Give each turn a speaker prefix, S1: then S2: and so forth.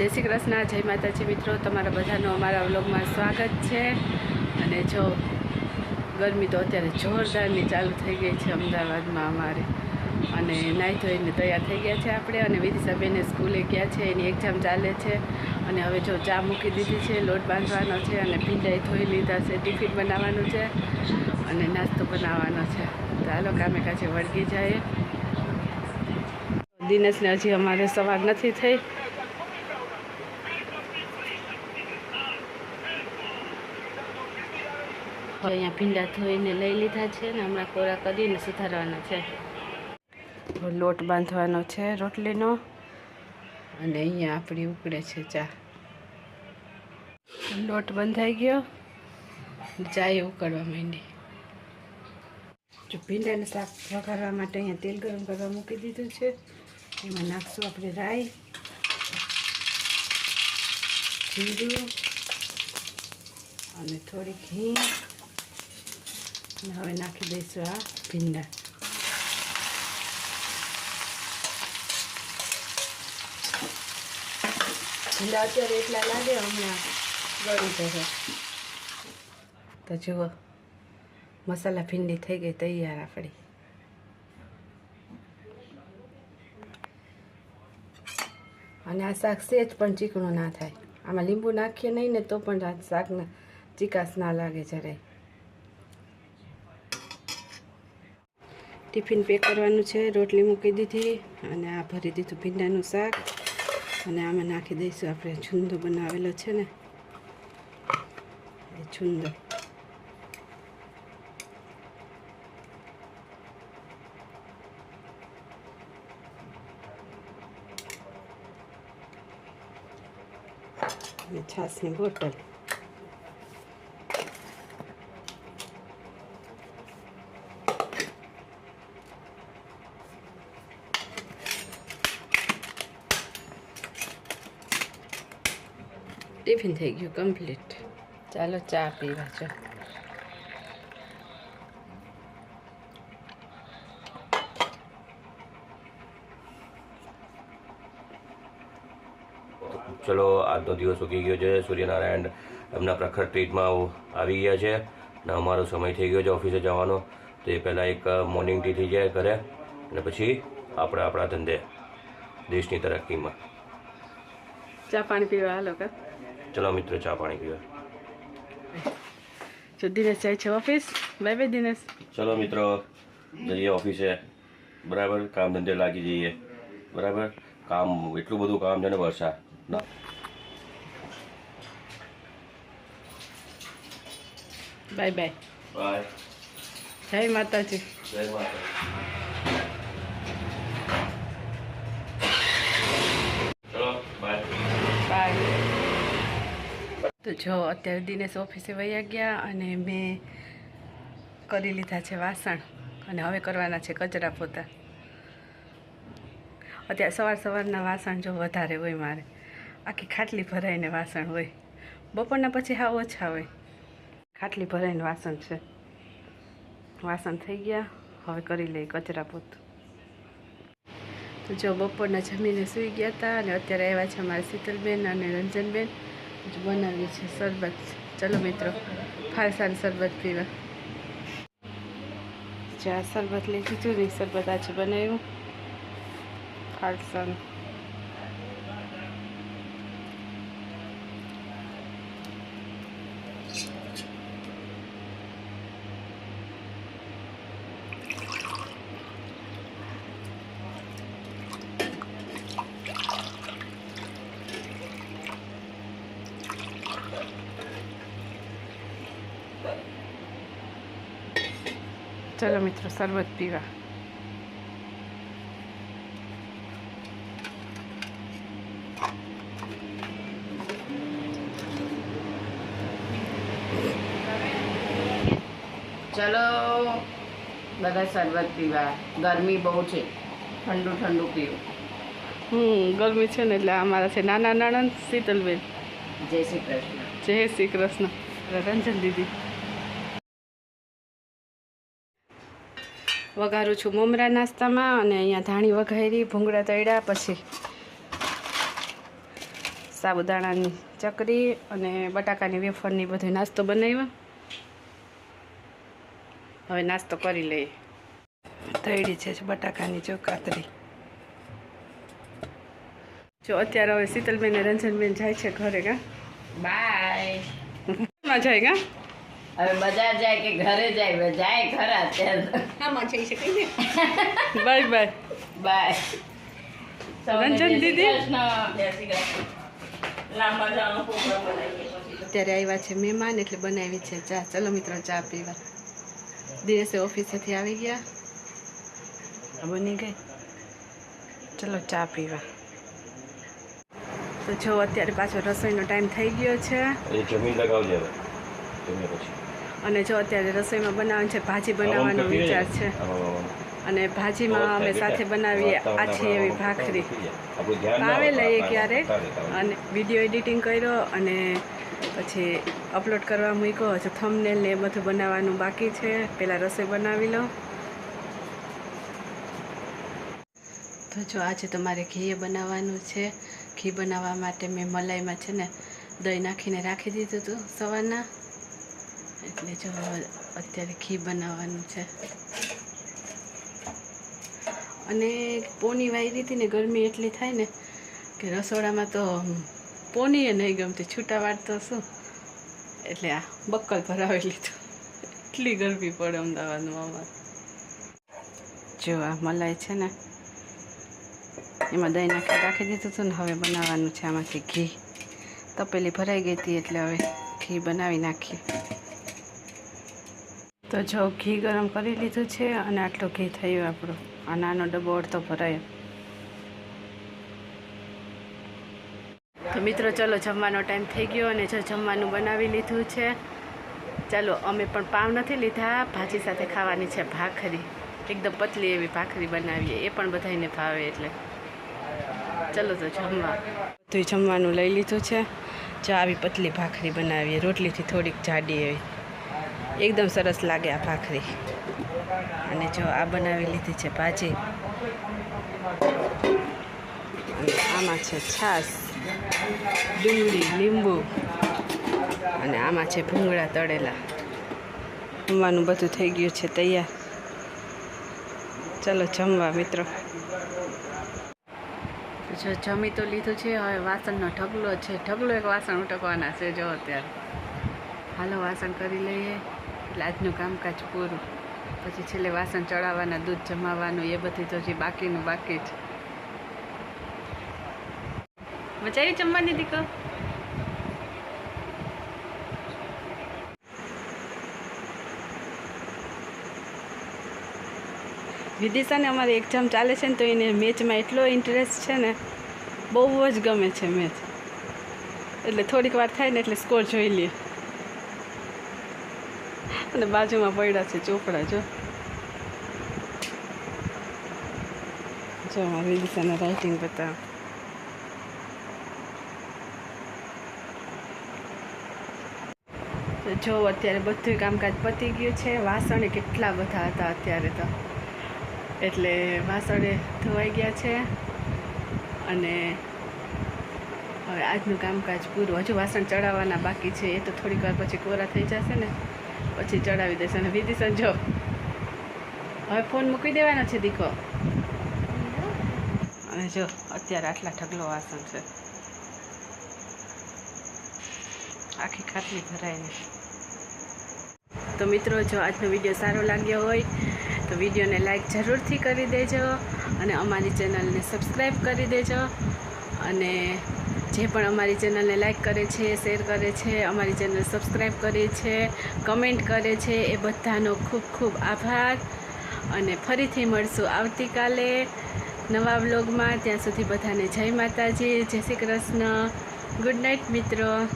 S1: જય શ્રી કૃષ્ણ, જય માતાજી મિત્રો. તમારા બધાનું અમારા વ્લોગમાં સ્વાગત છે. અને જો ગરમી તો અત્યારે જોરદારની ચાલુ થઈ ગઈ છે અમદાવાદમાં અમારે. અને નાહી ધોઈને તૈયાર થઈ ગયા છે આપણે. અને વિદિશાબેને સ્કૂલે ગયા છે, એની એક્ઝામ ચાલે છે. અને હવે જો ચા મૂકી દીધી છે, લોટ બાંધવાનો છે અને ભીંડાઈ ધોઈ લીધા છે, ટિફિન બનાવવાનું છે અને નાસ્તો બનાવવાનો છે. ચાલો કામે કાચે વળગી જાય દિનેશને હજી અમારે સવાર નથી થઈ. હવે અહીંયા ભીંડા ધોઈને લઈ લીધા છે ને હમણાં કોરા કરીને સુધારવાના છે. લોટ બાંધવાનો છે રોટલીનો. અને અહીંયા આપણી ઉકળે છે ચા. લોટ બંધાઈ ગયો. ચા એ ઉકળવા માંડી. જો ભીંડાને શાક વઘારવા માટે અહીંયા તેલ ગરમ કરવા મૂકી દીધું છે. એમાં નાખશું આપણે રાઈ, જીરું અને થોડી ઘી. હવે નાખી દઈશું આ ભીંડા ભીંડા અત્યારે એટલા લાગે હમણાં ગળી જશે તો જુઓ મસાલા ભીંડી થઈ ગઈ તૈયાર આપણી અને આ શાક સેજ પણ ચીકણું ના થાય આમાં લીંબુ નાખીએ નહીં ને તો પણ આ શાકના ચીકાશ ના લાગે જરાય ટિફિન પેક કરવાનું છે. રોટલી મૂકી દીધી અને આ ભરી દીધું ભીંડાનું શાક. અને આમાં નાખી દઈશું આપણે છુંદો બનાવેલો છે ને. એ છુંદો. અને છાશની બોટલ. ટિફિન થઈ ગયું કમ્પ્લીટ. ચાલો ચા પીવા છો
S2: ચલો આજનો દિવસ ઉગી ગયો છે. સૂર્યનારાયણ એમના પ્રખર ટ્રીટમાં આવી ગયા છે. અને અમારો સમય થઈ ગયો છે ઓફિસે જવાનો. તો એ પહેલાં એક મોર્નિંગ ટી થઈ જાય ઘરે. અને પછી આપણે આપણા ધંધે દેશની તરક્કીમાં.
S1: ચા પાણી પીવા હાલો કા?
S2: ચલો મિત્રો ચા પાણી પીવા.
S1: જો દિનેશ જાય છે ઓફિસ. Bye bye Dinesh.
S2: ચલો મિત્રો જઈએ ઓફિસે. બરાબર કામ ધંધે લાગી જઈએ. બરાબર? કામ એટલું બધું કામ છે ને વર્ષા ના.
S1: Bye bye.
S2: બાય.
S1: જય માતાજી.
S2: જય માતા ચલો બાય
S1: બાય જો અત્યારે દિનેશ ઓફિસે વયા ગયા અને મેં કરી લીધા છે વાસણ અને હવે કરવાના છે કચરા પોતા. અત્યારે સવાર સવારના વાસણ જો વધારે હોય મારે, આખી ખાટલી ભરાઈને વાસણ હોય. બપોરના પછી હા ઓછા હોય. ખાટલી ભરાઈને વાસણ છે. વાસણ થઈ ગયા, હવે કરી લઈ કચરા પોતું. જો બપોરના જમીને સૂઈ ગયા હતા અને અત્યારે આવ્યા છે અમારા શીતલબેન અને રંજનબેન. જો બનાવીએ છે શરબત. ચલો મિત્રો ફારસાનું શરબત પીવા. જ્યાં શરબત લઈ હતું ને શરબત આજે બનાવ્યું. ફારસાનું ચલો મિત્રો શરબત પીવા
S3: ચલો બધા શરબત પીવા ગરમી બહુ છે ઠંડુ ઠંડુ પીવું
S1: હમ ગરમી છે ને એટલે અમારા છે નાના નણંદ શીતલબેન
S3: જય શ્રી કૃષ્ણ
S1: જય શ્રી કૃષ્ણ રંજન દીદી વઘારું છું. મમરા નાસ્તામાં અને અહીંયા ધાણી વઘારી ભૂંગળા તળ્યા પછી સાબુદાણાની ચકરી અને બટાકાની વેફરની બધો નાસ્તો બનાવ્યો. હવે નાસ્તો કરી લઈએ. તળી છે બટાકાની જો કાતરી જો અત્યારે હવે શીતલબેન ને રંજનબેન જાય છે ઘરે કા?
S3: બાય
S1: જાય કા?
S3: હવે બજાર જાય કે ઘરે જાય જાય ખરા ત્યારે
S1: બાય બાય.
S3: બાય.
S1: રંજન દીદી? અત્યારે આવ્યા છે મહેમાન એટલે બનાવી છે ચા. ચલો મિત્રો ચા પીવા. દિવસે ઓફિસેથી આવી ગયા. બની ગઈ. ચલો ચા પીવા. તો જો અત્યારે પાછો રસોઈનો ટાઈમ થઈ ગયો છે.
S2: જમીન લગાવજે હવે. પછી.
S1: અને જો અત્યારે રસોઈમાં બનાવવાનું છે ભાજી બનાવવાનો વિચાર છે. અને ભાજીમાં અમે સાથે બનાવીએ આછી એવી ભાખરી. ભાવે લઈએ ક્યારેક. અને વીડિયો એડિટિંગ કર્યો અને પછી અપલોડ કરવા મૂક્યો. હજુ થંબનેલ ને એ બધું બનાવવાનું બાકી છે. પહેલાં રસોઈ બનાવી લો તો જો આજે તમારે ઘી બનાવવાનું છે. ઘી બનાવવા માટે મેં મલાઈમાં છે ને દહીં નાખીને રાખી દીધું હતું સવારના. એટલે જો અત્યારે ઘી બનાવવાનું છે. અને પોની વાયરી હતી ને, ગરમી એટલી થાય ને કે રસોડામાં તો પોનીએ નહીં ગમતી છૂટા વાળતો શું? એટલે આ બક્કલ ભરાવી લીધું. એટલી ગરમી પડે અમદાવાદમાં અમારે. જો આ મલાઈ છે ને, એમાં દહીં નાખી રાખી દીધું હતું ને, હવે બનાવવાનું છે આમાંથી ઘી. તપેલી ભરાઈ ગઈ હતી એટલે હવે ઘી બનાવી નાખીએ. તો જો ઘી ગરમ કરી લીધું છે અને આટલું ઘી થયું આપણું. આ નાનો ડબ્બો અડધો ભરાયો. તો મિત્રો, ચલો, જમવાનો ટાઈમ થઈ ગયો અને જો જમવાનું બનાવી લીધું છે. ચાલો, અમે પણ પાવ નથી લીધા, ભાજી સાથે ખાવાની છે ભાખરી. એકદમ પતલી એવી ભાખરી બનાવીએ, એ પણ બધાને ભાવે એટલે. ચલો, તો જમવા. તો જમવાનું લઈ લીધું છે. જો આવી પતલી ભાખરી બનાવીએ, રોટલીથી થોડીક જાડી એવી. એકદમ સરસ લાગે આ ભાખરી. અને જો આ બનાવી લીધી છે ભાજી. આમાં છે છાશ, ડુંગળી, લીંબુ, અને આમાં છે ભૂંગળા તળેલા. જમવાનું બધું થઈ ગયું છે તૈયાર. ચલો જમવા મિત્રો. જો જમી તો લીધું છે, હવે વાસણનો ઢગલો છે. ઢગલો એક વાસણ ઉટકવાના છે, જો અત્યારે. હાલો વાસણ કરી લઈએ. એટલે આજનું કામકાજ પૂરું. પછી છેલ્લે વાસણ ચડાવવાના, દૂધ જમાવવાનું, એ બધું તો હજી બાકીનું બાકી જ. મજા આવી જમવાની દીકરો? વિદિશાને અમારી એક્ઝામ ચાલે છે ને તો એને મેચમાં એટલો ઇન્ટરેસ્ટ છે ને, બહુ જ ગમે છે મેચ એટલે થોડીક વાર થાય ને એટલે સ્કોર જોઈ લઈએ. અને બાજુમાં પડ્યા છે ચોપડા, જો. જો મારી દિશાના રાઇટિંગ બતાવ. તો જો, અત્યારે બધું કામકાજ પતી ગયું છે. વાસણ કેટલા બધા હતા અત્યારે તો. એટલે વાસણે ધોવાઈ ગયા છે અને હવે આજનું કામકાજ પૂરું. હજુ વાસણ ચડાવવાના બાકી છે. એ તો થોડીક વાર પછી કોરા થઈ જશે ને. પછી ચડાવી દેશે અને વિધિ જો હવે ફોન મૂકી દેવાનો છે દીકો. અને જો, અત્યારે આટલા ઢગલો વાસણ છે. આખી ખાટલી ભરાઈને તો મિત્રો, જો આજનો વીડિયો સારો લાગ્યો હોય, તો વિડીયોને લાઈક જરૂરથી કરી દેજો અને અમારી ચેનલને સબસ્ક્રાઈબ કરી દેજો. અને જે પણ અમારી ચેનલને લાઇક કરે છે, શેર કરે છે, અમારી ચેનલ સબસ્ક્રાઈબ કરે છે, કમેન્ટ કરે છે, એ બધાનો ખૂબ ખૂબ આભાર. અને ફરીથી મળશું આવતીકાલે નવા બ્લોગમાં ત્યાં સુધી બધાને જય માતાજી, જય શ્રી કૃષ્ણ. ગુડ નાઇટ મિત્રો.